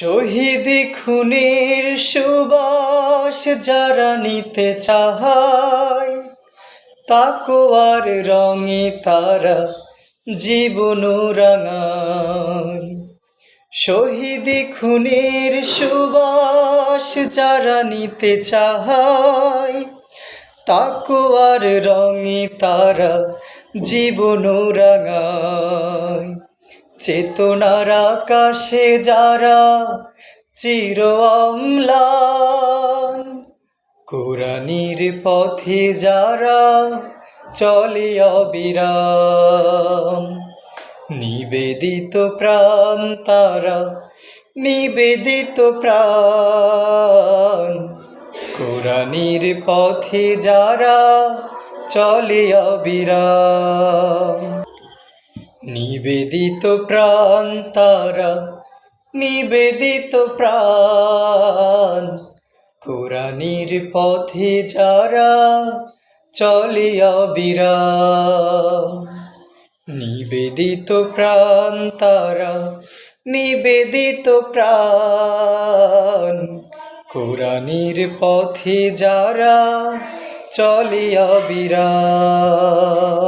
শহীদি খুনের সুবাস যারা নিতে চাহায় তাকোয়ার রঙে তারা জীবন রাঙায়। শহীদি খুনের সুবাস যারা নিতে চাহায় তাকোয়ার রঙে তারা জীবন রাঙায়। চেতনার আকাশে যারা চির অম্লান, কোরআনির পথে যারা চলে অবিরাম। নিবেদিত প্রাণ তারা, নিবেদিত প্রাণ। কোরআনির পথে যারা চলে অবিরাম। নিবেদিত প্রাণ তারা, নিবেদিত প্রাণ। কোরআনির পথে যারা চলে অবিরাম নিবেদিত প্রাণ তারা, নিবেদিত প্রাণ। কোরআনির পথে যারা চলে অবিরাম